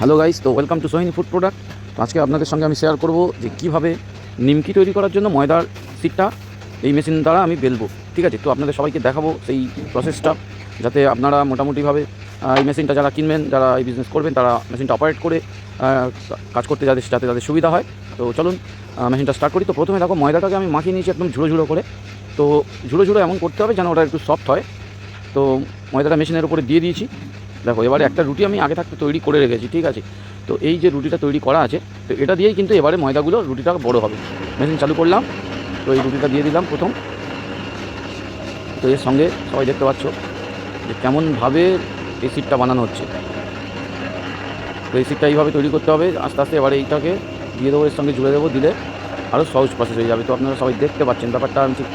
Hello guys, তো welcome to Sohini food product তো আজকে আপনাদের সঙ্গে আমি শেয়ার করব যে কীভাবে নিমকি তৈরি করার জন্য ময়দার সিটটা এই মেশিন দ্বারা আমি বেলবো। ঠিক আছে, তো আপনাদের সবাইকে দেখাবো সেই প্রসেসটা যাতে আপনারা মোটামুটিভাবে এই মেশিনটা যারা কিনবেন, যারা এই বিজনেস করবেন, তারা মেশিনটা অপারেট করে কাজ করতে যাদের, যাতে তাদের সুবিধা হয়। তো চলুন মেশিনটা স্টার্ট করি। তো প্রথমে দেখো, ময়দাটাকে আমি মাখিয়ে নিয়েছি একদম ঝুড়ো ঝুড়ো করে। তো ঝুড়ো ঝুড়ো এমন করতে হবে যেন ওটা একটু সফট হয়। তো ময়দাটা মেশিনের উপরে দিয়ে দিয়েছি। দেখো, এবারে একটা রুটি আমি আগে থাকতে তৈরি করে রেখেছি, ঠিক আছে? তো এই যে রুটিটা তৈরি করা আছে, তো এটা দিয়েই কিন্তু এবারে ময়দাগুলো রুটিটা বড় হবে। মেশিন চালু করলাম, তো এই রুটিটা দিয়ে দিলাম প্রথম। তো এর সঙ্গে সবাই দেখতে পাচ্ছ যে কেমনভাবে এই সিটটা বানানো হচ্ছে। তো এই সিটটা এইভাবে তৈরি করতে হবে, আস্তে আস্তে এবারে এইটাকে দিয়ে দেবো, এর সঙ্গে জুড়ে দেবো, দিলে আরও সহজ প্রসেস হয়ে যাবে। তো আপনারা সবাই দেখতে পাচ্ছেন ব্যাপারটা, আমি ঠিক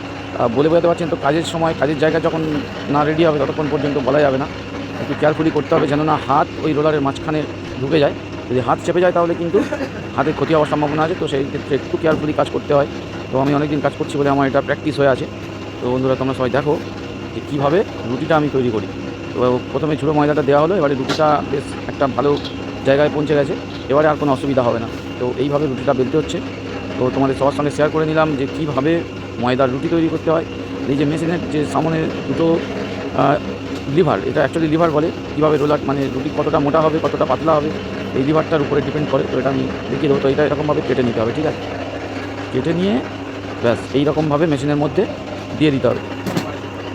বলে বোঝাতে পারছেন। তো কাজের সময়, কাজের জায়গা যখন না রেডি হবে, ততক্ষণ পর্যন্ত বলা যাবে না। একটু কেয়ারফুলি করতে হবে যেন না হাত ওই রোলারের মাঝখানে ঢুকে যায়। যদি হাত চেপে যায় তাহলে কিন্তু হাতের ক্ষতি হওয়ার সম্ভাবনা আছে। তো সেই ক্ষেত্রে একটু কেয়ারফুলি কাজ করতে হয়। তো আমি অনেকদিন কাজ করছি বলে আমার এটা প্র্যাকটিস হয়ে আছে। তো বন্ধুরা, তোমরা সবাই দেখো যে কীভাবে রুটিটা আমি তৈরি করি। তো প্রথমে ছোটো ময়দাটা দেওয়া হলো, এবারে রুটিটা বেশ একটা ভালো জায়গায় পৌঁছে গেছে। এবারে আর কোনো অসুবিধা হবে না। তো এইভাবে রুটিটা বেলতে হচ্ছে। তো তোমাদের সবার সঙ্গে শেয়ার করে নিলাম যে কীভাবে ময়দার রুটি তৈরি করতে হয়। এই যে মেশিনের যে সামনে দুটো লিভার, এটা অ্যাকচুয়ালি লিভার বলে, কীভাবে রোলার মানে রুটি কতটা মোটা হবে, কতটা পাতলা হবে, এই লিভারটার উপরে ডিপেন্ড করে, তো এটা আমি দেখিয়ে দেবো। তো এটা এরকমভাবে কেটে নিতে হবে, ঠিক আছে? কেটে নিয়ে, ব্যাস, এইরকমভাবে মেশিনের মধ্যে দিয়ে দিতে হবে।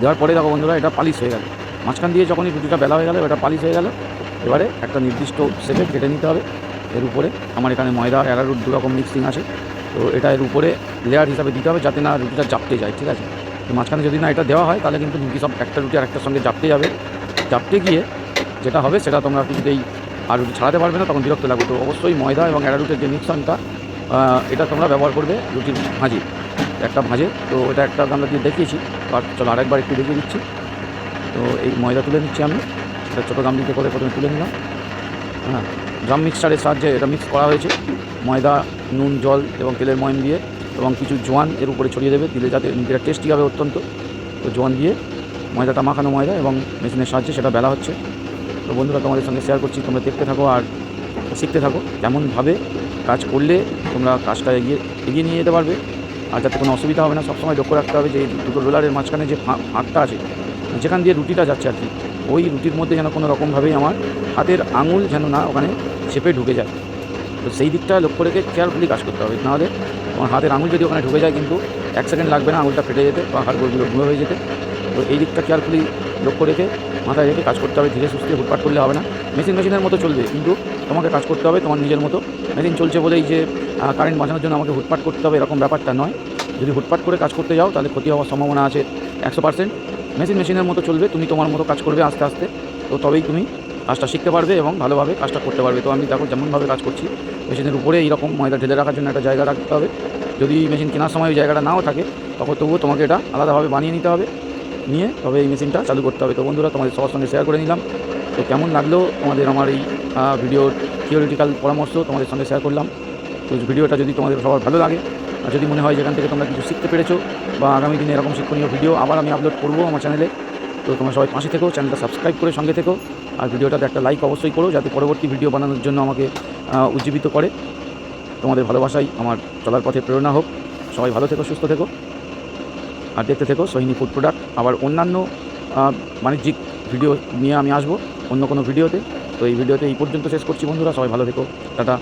দেওয়ার পরে দেখো বন্ধুরা, এটা পালিশ হয়ে গেল। মাঝখান দিয়ে যখনই রুটিটা বেলা হয়ে গেল, এটা পালিশ হয়ে গেল। এবারে একটা নির্দিষ্ট শেপে কেটে নিতে হবে। এর উপরে আমার এখানে ময়দা অ্যারারুট দু রকম মিক্সিং আছে। তো এটা এর উপরে লেয়ার হিসাবে দিতে হবে, যাতে না রুটিটা চাপতে যায়, ঠিক আছে? মাঝখানে যদি না এটা দেওয়া হয়, তাহলে কিন্তু রুটি সব একটা রুটি আর একটার সঙ্গে জাপতে যাবে। জাপতে গিয়ে যেটা হবে, সেটা তোমরা কিছুতেই আর রুটি ছাড়াতে পারবে না, তখন বিরক্ত লাগবে। তো অবশ্যই ময়দা এবং অ্যারারুটের যে মিক্সনটা এটা তোমরা ব্যবহার করবে রুটির ভাঁজে, একটা ভাঁজে। তো এটা একটা আমরা দিয়ে দেখিয়েছি আর চলো আরেকবার একটু দেখিয়ে দিচ্ছি। তো এই ময়দা তুলে নিচ্ছি আমি এটা ছোটো গামলিতে করে প্রথমে তুলে নিলাম। হ্যাঁ ড্রাম মিক্সচারের সাহায্যে এটা মিক্স করা হয়েছে। ময়দা, নুন, জল এবং তেলের ময়ম দিয়ে এবং কিছু জোয়ান এর উপরে ছড়িয়ে দেবে দিলে যাতে এটা টেস্টি হবে অত্যন্ত। তো জোয়ান দিয়ে ময়দাটা মাখানো ময়দা এবং মেশিনের সাহায্যে সেটা বেলা হচ্ছে। তো বন্ধুরা, তোমাদের সঙ্গে শেয়ার করছি, তোমরা দেখতে থাকো আর শিখতে থাকো। কেমনভাবে কাজ করলে তোমরা কাজটা এগিয়ে এগিয়ে নিয়ে যেতে পারবে। আর যাতে কোনো অসুবিধা হবে না, সবসময় লক্ষ্য রাখতে হবে যে দুটো রোলারের মাঝখানে যে ফাঁকটা আছে, যেখান দিয়ে রুটিটা যাচ্ছে আর কি, ওই রুটির মধ্যে যেন কোনো রকমভাবেই আমার হাতের আঙুল যেন না ওখানে চেপে ঢুকে যায়। তো সেই দিকটা লক্ষ্য রেখে কেয়ারফুলি কাজ করতে হবে। নাহলে তোমার হাতের আঙুল যদি ওখানে ঢুকে যায় কিন্তু এক সেকেন্ড লাগবে না আঙুলটা ফেটে যেতে বা হাড়গোড়গুলো গুঁড়ো হয়ে যেতে। তো এই দিকটা কেয়ারফুলি লক্ষ্য রেখে মাথায় রেখে কাজ করতে হবে। ধীরে সুস্থে হুটপাট করলে হবে না। মেশিন মেশিনের মতো চলবে কিন্তু তোমাকে কাজ করতে হবে তোমার নিজের মতো। মেশিন চলছে বলেই যে কারেন্ট বাঁচানোর জন্য আমাকে হুটপাট করতে হবে এরকম ব্যাপারটা নয়। যদি হুটপাট করে কাজ করতে যাও তাহলে ক্ষতি হওয়ার সম্ভাবনা আছে একশো পার্সেন্ট মেশিন মেশিনের মতো চলবে, তুমি তোমার মতো কাজ করবে আস্তে আস্তে। তো তবেই তুমি কাজটা শিখতে পারবে এবং ভালোভাবে কাজটা করতে পারবে। তো আমি দেখো যেমনভাবে কাজ করছি, মেশিনের উপরে এইরকম ময়দা ঢেলে রাখার জন্য একটা জায়গা রাখতে হবে। যদি মেশিন কেনার সময় ওই জায়গাটা নাও থাকে, তখন তবুও তোমাকে এটা আলাদাভাবে বানিয়ে নিতে হবে, নিয়ে তবে এই মেশিনটা চালু করতে হবে। তো বন্ধুরা, তোমাদের সবার সঙ্গে শেয়ার করে নিলাম। তো কেমন লাগল তোমাদের আমার এই ভিডিওর থিওরিটিক্যাল পরামর্শ, তোমাদের সঙ্গে শেয়ার করলাম। তো ভিডিওটা যদি তোমাদের সবার ভালো লাগে, আর যদি মনে হয় যেখান থেকে তোমরা কিছু শিখতে পেরেছ, বা আগামী দিনে এরকম শিক্ষণীয় ভিডিও আবার আমি আপলোড করব আমার চ্যানেলে তো তোমরা সবাই পাশে থেকো চ্যানেলটা সাবস্ক্রাইব করে সঙ্গে থেকো। আর ভিডিওটাতে একটা লাইক অবশ্যই করো যাতে পরবর্তী ভিডিও বানানোর জন্য আমাকে উজ্জীবিত করে। তোমাদের ভালোবাসাই আমার চলার পথে প্রেরণা হোক। সবাই ভালো থেকো, সুস্থ থেকো। আর দেখতে থেকো সোহিনী ফুড প্রোডাক্ট আবার অন্যান্য বাণিজ্যিক ভিডিও নিয়ে আমি আসব অন্য কোনো ভিডিওতে তো। এই ভিডিওতে এই পর্যন্ত শেষ করছি বন্ধুরা। সবাই ভালো থেকো। টাটা।